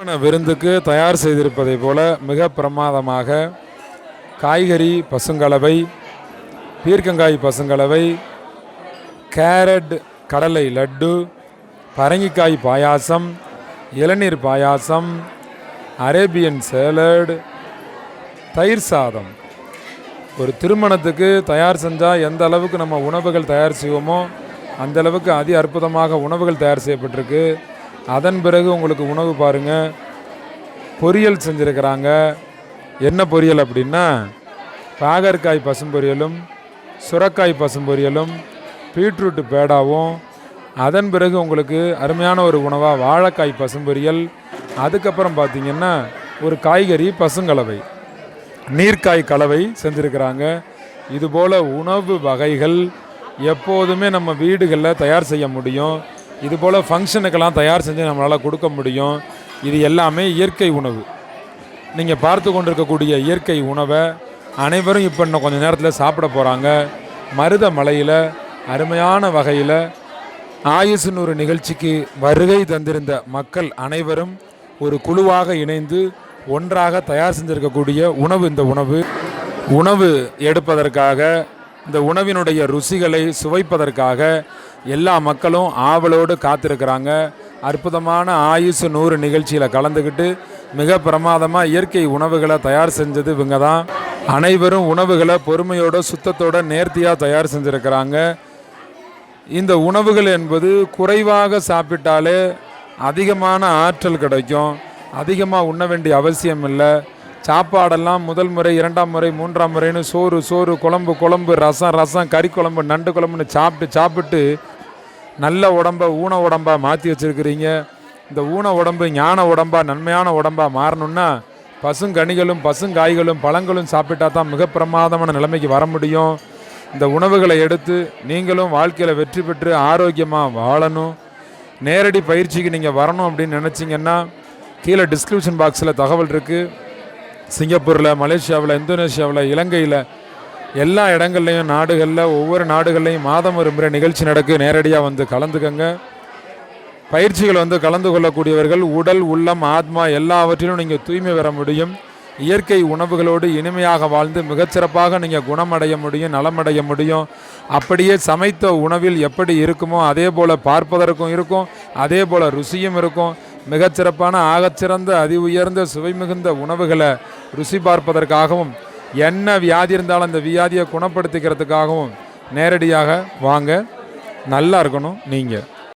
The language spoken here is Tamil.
விருந்துக்கு தயார் செய்திருப்பதைப் போல மிக பிரமாதமாக காய்கறி பசுங்கலவை பீர்க்கங்காய் பசுங்கலவை கேரட் கடலை லட்டு பரங்கிக்காய் பாயாசம் இளநீர் பாயாசம் அரேபியன் சேலட் தயிர் சாதம். ஒரு திருமணத்துக்கு தயார் செஞ்சால் எந்த அளவுக்கு நம்ம உணவுகள் தயார் செய்வோமோ அந்த அளவுக்கு அதி அற்புதமாக உணவுகள் தயார் செய்யப்பட்டிருக்கு. அதன் பிறகு உங்களுக்கு உணவு பாருங்கள் பொரியல் செஞ்சுருக்கிறாங்க. என்ன பொரியல் அப்படின்னா பாகற்காய் பசும்பொரியலும் சுரக்காய் பசும்பொரியலும் பீட்ரூட்டு பேடாவும் அதன் பிறகு உங்களுக்கு அருமையான ஒரு உணவாக வாழைக்காய் பசும்பொரியல் அதுக்கப்புறம் பார்த்தீங்கன்னா ஒரு காய்கறி பசுங்கலவை. நீர்க்காய் கலவை செஞ்சுருக்கிறாங்க. இதுபோல் உணவு வகைகள் எப்போதுமே நம்ம வீடுகளில் தயார் செய்ய முடியும். இதுபோல் ஃபங்க்ஷனுக்கெல்லாம் தயார் செஞ்சு நம்மளால் கொடுக்க முடியும். இது எல்லாமே இயற்கை உணவு. நீங்கள் பார்த்து கொண்டிருக்கக்கூடிய இயற்கை உணவை அனைவரும் இப்போ இன்னும் கொஞ்சம் நேரத்தில் சாப்பிட போகிறாங்க மருத மலையில் அருமையான வகையில் ஆயுசு நூறு நிகழ்ச்சிக்கு வருகை தந்திருந்த மக்கள் அனைவரும் ஒரு குழுவாக இணைந்து ஒன்றாக தயார் செஞ்சிருக்கக்கூடிய உணவு இந்த உணவு. உணவு எடுப்பதற்காக இந்த உணவினுடைய ருசிகளை சுவைப்பதற்காக எல்லா மக்களும் ஆவலோடு காத்திருக்கிறாங்க. அற்புதமான ஆயுசு நூறு நிகழ்ச்சியில் கலந்துக்கிட்டு மிக பிரமாதமாக இயற்கை உணவுகளை தயார் செஞ்சது இவங்க தான் அனைவரும் உணவுகளை பொறுமையோட சுத்தத்தோட நேர்த்தியாக தயார் செஞ்சுருக்கிறாங்க. இந்த உணவுகள் என்பது குறைவாக சாப்பிட்டாலே அதிகமான ஆற்றல் கிடைக்கும். அதிகமாக உண்ண வேண்டிய அவசியம் இல்லை. சாப்பாடெல்லாம் முதல் முறை இரண்டாம் முறை மூன்றாம் முறைன்னு சோறு சோறு குழம்பு குழம்பு ரசம் ரசம் கறி குழம்பு நண்டு குழம்புன்னு சாப்பிட்டு சாப்பிட்டு நல்ல உடம்பை ஊன உடம்பாக மாற்றி வச்சுருக்கிறீங்க. இந்த ஊன உடம்பு ஞான உடம்பா நன்மையான உடம்பாக மாறணும்னா பசுங்கனிகளும் பசுங்காய்களும் பழங்களும் சாப்பிட்டா தான் மிக பிரமாதமான நிலைமைக்கு வர முடியும். இந்த உணவுகளை எடுத்து நீங்களும் வாழ்க்கையில் வெற்றி பெற்று ஆரோக்கியமாக வாழணும். நேரடி பயிற்சிக்கு நீங்கள் வரணும் அப்படின்னு நினச்சிங்கன்னா கீழே டிஸ்கிரிப்ஷன் பாக்ஸில் தகவல் இருக்குது சிங்கப்பூரில் மலேசியாவில் இந்தோனேஷியாவில் இலங்கையில் எல்லா இடங்கள்லையும் நாடுகளில் ஒவ்வொரு நாடுகள்லையும் மாதம் ஒரு முறை நிகழ்ச்சி நடக்கு. நேரடியாக வந்து கலந்துக்கங்க. பயிற்சிகள் வந்து கலந்து கொள்ளக்கூடியவர்கள் உடல் உள்ளம் ஆத்மா எல்லாவற்றிலும் நீங்கள் தூய்மை பெற முடியும். இயற்கை உணவுகளோடு இனிமையாக வாழ்ந்து மிகச்சிறப்பாக நீங்கள் குணமடைய முடியும் நலமடைய முடியும். அப்படியே சமைத்த உணவில் எப்படி இருக்குமோ அதே போல் பார்ப்பதற்கும் இருக்கும் அதே போல் ருசியும் இருக்கும். மிகச்சிறப்பான ஆகச்சிறந்த அதி உயர்ந்த சுவை மிகுந்த உணவுகளை ருசி பார்ப்பதற்காகவும் என்ன வியாதி இருந்தாலும் அந்த வியாதியை குணப்படுத்திக்கிறதுக்காகவும் நேரடியாக வாங்க. நல்லா இருக்கணும் நீங்கள்